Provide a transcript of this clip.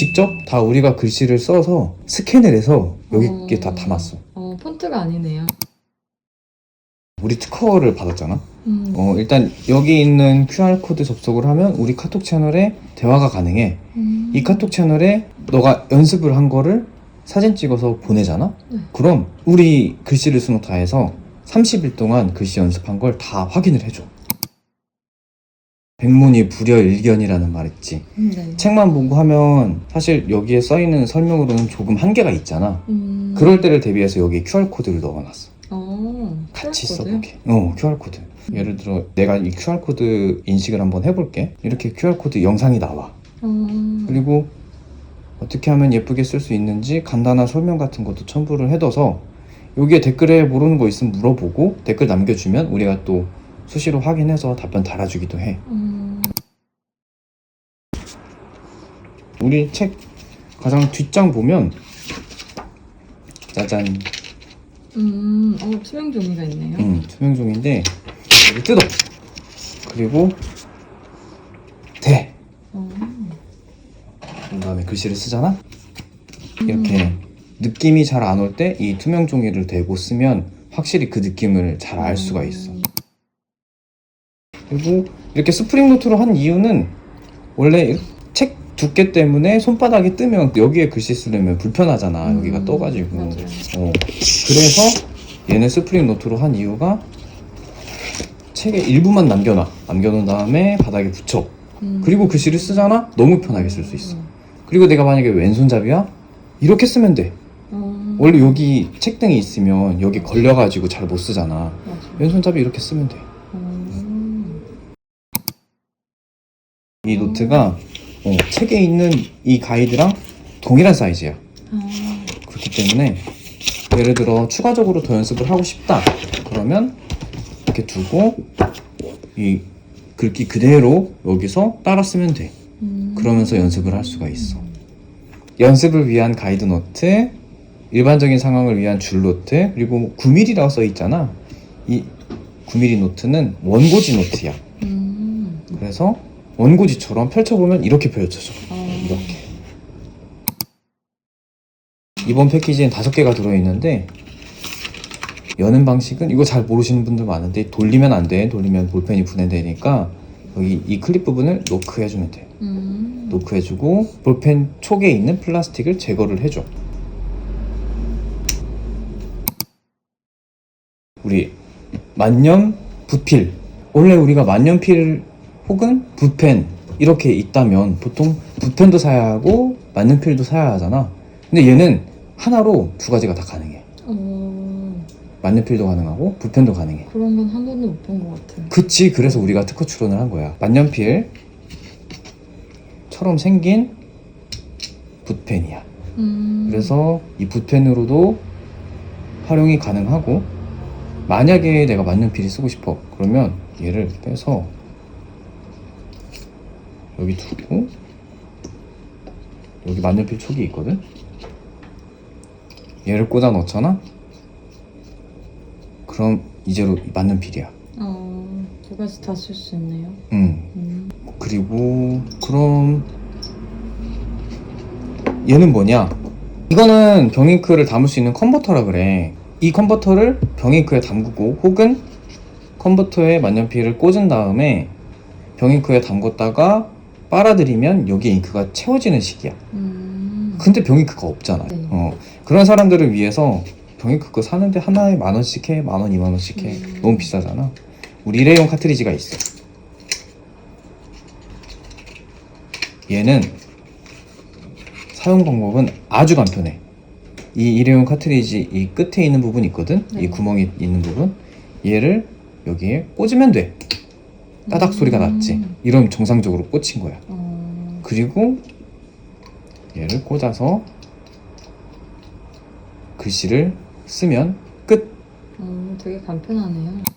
직접 다 우리가 글씨를 써서 스캔을 해서 여기 어. 게다 담았어. 어, 폰트가 아니네요. 우리 특허를 받았잖아. 음. 어, 일단 여기 있는 QR코드 접속을 하면 우리 카톡 채널에 대화가 가능해. 음. 이 카톡 채널에 너가 연습을 한 거를 사진 찍어서 보내잖아? 네. 그럼 우리 글씨를 수능 다 해서 30일 동안 글씨 연습한 걸 다 확인을 해줘. 백문이 불여일견이라는 말 있지. 네. 책만 보고 하면 사실 여기에 써 있는 설명으로는 조금 한계가 있잖아. 음. 그럴 때를 대비해서 여기 QR코드를 넣어놨어. 어, 같이 QR 코드요? 써보게. 어, QR코드. 예를 들어 내가 이 QR코드 인식을 한번 해볼게. 이렇게 QR코드 영상이 나와. 어. 그리고 어떻게 하면 예쁘게 쓸 수 있는지 간단한 설명 같은 것도 첨부를 해둬서 여기에 댓글에 모르는 거 있으면 물어보고 댓글 남겨주면 우리가 또 수시로 확인해서 답변 달아주기도 해. 음. 우리 책 가장 뒷장 보면 짜잔 음. 어, 투명 종이가 있네요. 음, 투명 종인데 여기 뜯어 그리고 대 어. 그 다음에 글씨를 쓰잖아 이렇게 느낌이 잘 안 올 때 이 투명 종이를 대고 쓰면 확실히 그 느낌을 잘 알 수가 있어 그리고 이렇게 스프링 노트로 한 이유는 원래 책 두께 때문에 손바닥이 뜨면 여기에 글씨 쓰려면 불편하잖아 음, 여기가 떠가지고 맞아요. 어, 그래서 얘는 스프링 노트로 한 이유가 책의 일부만 남겨놔 남겨놓은 다음에 바닥에 붙여 음. 그리고 글씨를 쓰잖아 너무 편하게 쓸 수 있어 음. 그리고 내가 만약에 왼손잡이야 이렇게 쓰면 돼 어. 원래 여기 책등이 있으면 여기 걸려가지고 잘 못 쓰잖아 맞아. 왼손잡이 이렇게 쓰면 돼 이 음. 노트가 어, 책에 있는 이 가이드랑 동일한 사이즈야 아. 그렇기 때문에 예를 들어 추가적으로 더 연습을 하고 싶다 그러면 이렇게 두고 이 글귀 그대로 여기서 따라 쓰면 돼 음. 그러면서 연습을 할 수가 있어 연습을 위한 가이드 노트 일반적인 상황을 위한 줄 노트 그리고 9mm라고 써 있잖아 이 9mm 노트는 원고지 노트야 음. 그래서 원고지처럼 펼쳐보면 이렇게 펼쳐져. 어. 이렇게. 이번 패키지엔 다섯 개가 들어있는데 여는 방식은 이거 잘 모르시는 분들 많은데 돌리면 안 돼. 돌리면 볼펜이 분해되니까 여기 이 클립 부분을 노크 해주면 돼. 음. 노크 해주고 볼펜 촉에 있는 플라스틱을 제거를 해줘. 우리 만년 붓필. 원래 우리가 만년필 혹은 붓펜 이렇게 있다면 보통 붓펜도 사야 하고 만년필도 사야 하잖아. 근데 얘는 하나로 두 가지가 다 가능해. 어. 만년필도 가능하고 붓펜도 가능해. 그런 건한 번도 못 본 것 같아요. 그치 그래서 우리가 특허 출원을 한 거야. 만년필처럼 생긴 붓펜이야. 음. 그래서 이 붓펜으로도 활용이 가능하고 만약에 내가 만년필이 쓰고 싶어. 그러면 얘를 빼서 여기 두고 여기 만년필 촉이 있거든 얘를 꽂아 넣잖아 그럼 이제로 만년필이야 어. 두 가지 다 쓸 수 있네요. 음 음. 그리고 그럼 얘는 뭐냐? 이거는 병잉크를 담을 수 있는 컨버터라 그래. 이 컨버터를 병잉크에 담그고 혹은 컨버터에 만년필을 꽂은 다음에 병잉크에 담궜다가 빨아들이면 여기 잉크가 채워지는 식이야. 음. 근데 병잉크가 없잖아. 네. 어, 그런 사람들을 위해서 병잉크 거 사는데 하나에 만 원씩 해, 만 원, 이만 원씩 해. 음. 너무 비싸잖아. 우리 일회용 카트리지가 있어. 얘는 사용 방법은 아주 간편해. 이 일회용 카트리지 이 끝에 있는 부분 있거든. 이 네. 구멍이 있는 부분. 얘를 여기에 꽂으면 돼. 따닥 소리가 음. 났지. 이러면 정상적으로 꽂힌 거야. 어. 그리고 얘를 꽂아서 글씨를 쓰면 끝. 어. 되게 간편하네요.